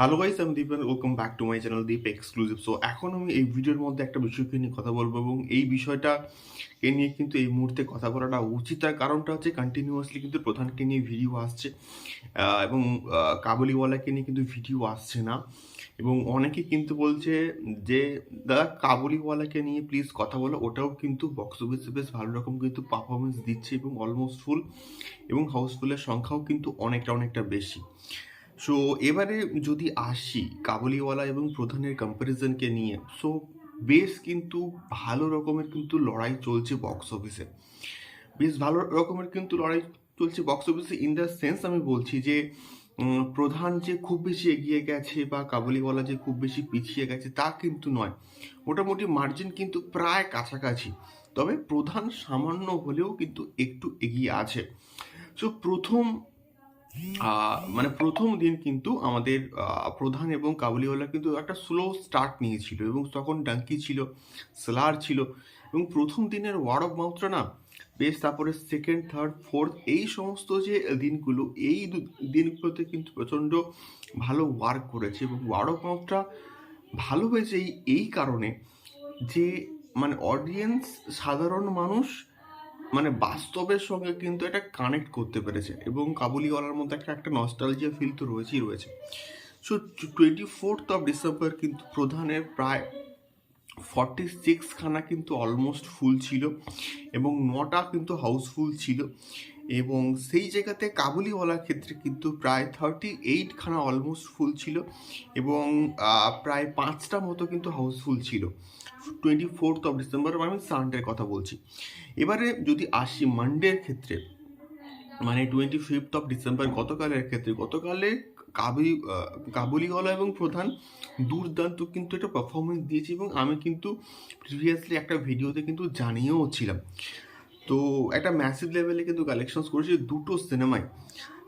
Hello guys আমি Deep welcome back to my channel Deep exclusive so এখন আমি এই ভিডিওর মধ্যে একটা বিষয়কে নিয়ে কথা বলব এবং এই বিষয়টা এ নিয়ে কিন্তু এই মুহূর্তে কথা বলাটা উচিত তার কারণটা হচ্ছে কন্টিনিউয়াসলি কিন্তু প্রধানকে নিয়ে ভিডিও আসছে এবং কাবুলিওয়ালাকে নিয়ে কিন্তু ভিডিও আসছে না। এবং অনেকে কিন্তু বলছে যে, দাদা, কাবুলিওয়ালাকে নিয়ে প্লিজ কথা বলো। ওটাও কিন্তু বক্স অফিসে বেশ ভালো রকম কিন্তু পারফরমেন্স দিচ্ছে এবং অলমোস্ট ফুল এবং হাউসফুলের সংখ্যাও কিন্তু অনেকটা অনেকটা বেশি। সো এবারে যদি আসি কাবুলিওয়ালা এবং প্রধানের কম্প্যারিজনকে নিয়ে সো বেশ কিন্তু ভালো রকমের কিন্তু লড়াই চলছে বক্স অফিসে বেশ ভালো রকমের কিন্তু লড়াই চলছে বক্স অফিসে ইন দ্য সেন্স আমি বলছি যে প্রধান যে খুব বেশি এগিয়ে গেছে বা কাবুলিওয়ালা যে খুব বেশি পিছিয়ে গেছে তা কিন্তু নয়। মোটামুটি মার্জিন কিন্তু প্রায় কাছাকাছি। তবে প্রধান সামান্য হলেও কিন্তু একটু এগিয়ে আছে। সো প্রথম মানে প্রথম দিন কিন্তু আমাদের প্রধান এবং কাবুলিওয়ালা কিন্তু একটা স্লো স্টার্ট নিয়েছিল এবং তখন ডাঙ্কি ছিল স্লার ছিল এবং প্রথম দিনের ওয়ার্ড অফ মাউথটা না বেশ তারপরে সেকেন্ড থার্ড ফোর্থ এই সমস্ত যে দিনগুলো, এই দিনগুলোতে কিন্তু প্রচণ্ড ভালো ওয়ার্ক করেছে এবং ওয়ার্ড অফ মাউথটা ভালো হয়েছে এই কারণে যে মানে অডিয়েন্স সাধারণ মানুষ মানে বাস্তবের সঙ্গে কিন্তু এটা কানেক্ট করতে পেরেছে এবং কাবুলিওয়ালার মধ্যে একটা একটা নস্টালজিয়া ফিল তো রয়েছেই রয়েছে। So twenty fourth of December কিন্তু প্রধানের প্রায় ফর্টি সিক্সখানা কিন্তু অলমোস্ট ফুল ছিল এবং নটা কিন্তু হাউসফুল ছিল। এবং সেই জায়গাতে কাবুলিওয়ালার ক্ষেত্রে কিন্তু প্রায় থার্টি এইটখানা অলমোস্ট ফুল ছিল এবং প্রায় পাঁচটা মতো কিন্তু হাউসফুল ছিল। টোয়েন্টি ফোর্থ অফ ডিসেম্বর আমি সানডের কথা বলছি। এবারে যদি আসি মানডের ক্ষেত্রে মানে টোয়েন্টি ফিফথ অফ ডিসেম্বর গতকালের ক্ষেত্রে, গতকালে কাবুলি কাবুলিওয়ালা এবং প্রধান দুর্দান্ত কিন্তু একটা পারফরমেন্স দিয়েছে এবং আমি কিন্তু প্রিভিয়াসলি একটা ভিডিওতে কিন্তু জানিয়েও ছিলাম। তো একটা ম্যাসিভ লেভেলে কিন্তু কালেকশনস করেছে দুটো সিনেমায়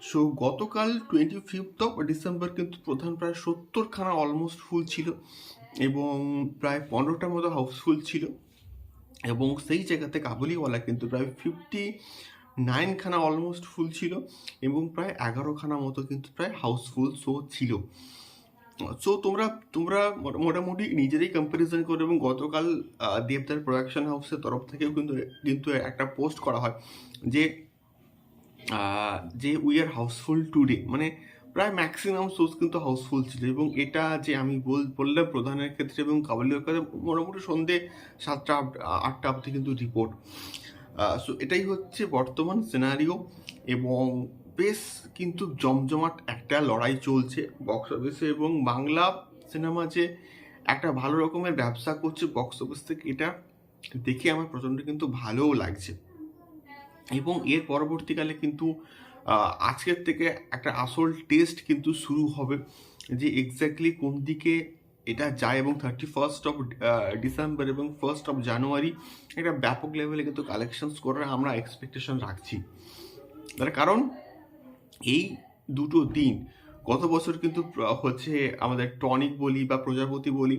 সো গতকাল টোয়েন্টি ফিফথ অফ ডিসেম্বর কিন্তু প্রধান প্রায় সত্তরখানা অলমোস্ট ফুল ছিল এবং প্রায় পনেরোটার মতো হাউসফুল ছিল এবং সেই জায়গাতে কাবুলিওয়ালা কিন্তু প্রায় ফিফটি নাইনখানা অলমোস্ট ফুল ছিল এবং প্রায় এগারোখানা মতো কিন্তু প্রায় হাউসফুল শো ছিল। সো তোমরা তোমরা মোটা- মোটামুটি নিজেরাই কম্প্যারিজন করো এবং গতকাল দেবদার প্রোডাকশন হাউসের তরফ থেকেও কিন্তু কিন্তু একটা পোস্ট করা হয় যে যে উই আর হাউসফুল টুডে মানে প্রায় ম্যাক্সিমাম সোর্স কিন্তু হাউসফুল ছিল এবং এটা যে আমি বল, বললাম প্রধানের ক্ষেত্রে এবং কাবুলির ক্ষেত্রে, মোটামুটি সন্ধে সাতটা, আটটা অবধি কিন্তু রিপোর্ট সো এটাই হচ্ছে বর্তমান সিনারিও এবং বেশ কিন্তু জমজমাট একটা লড়াই চলছে বক্স অফিসে এবং বাংলা সিনেমা যে একটা ভালো রকমের ব্যবসা করছে বক্স অফিস থেকে, এটা দেখে আমার প্রচণ্ড কিন্তু ভালোও লাগছে। এবং এর পরবর্তীকালে কিন্তু আজকের থেকে একটা আসল টেস্ট কিন্তু শুরু হবে যে এক্স্যাক্টলি কোন দিকে এটা যায় এবং থার্টি ফার্স্ট অফ ডিসেম্বর এবং ফার্স্ট অফ জানুয়ারি একটা ব্যাপক লেভেলে কিন্তু কালেকশনস করার আমরা এক্সপেকটেশন রাখছি। তার কারণ এই দুটো দিন, গত বছর কিন্তু হচ্ছে আমাদের টনিক বলি বা প্রজাপতি বলি,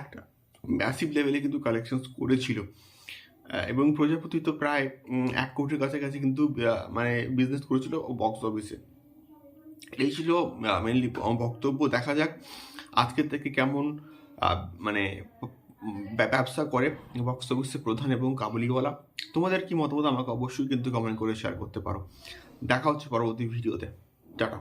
একটা ম্যাসিভ লেভেলে কিন্তু কালেকশনস করেছিল। এবং প্রজাপতি তো প্রায় এক কোটির কাছাকাছি কিন্তু মানে বিজনেস করেছিল বক্স অফিসে এই ছিল মেনলি বক্তব্য। দেখা যাক আজকের থেকে কেমন মানে ব্যবসা করে বক্স অফিসে প্রধান এবং কাবুলিওয়ালা। তোমাদের কি মতামত আমাকে অবশ্যই কিন্তু কমেন্ট করে শেয়ার করতে পারো। দেখা হচ্ছে পরবর্তী ভিডিওতে। টাটা।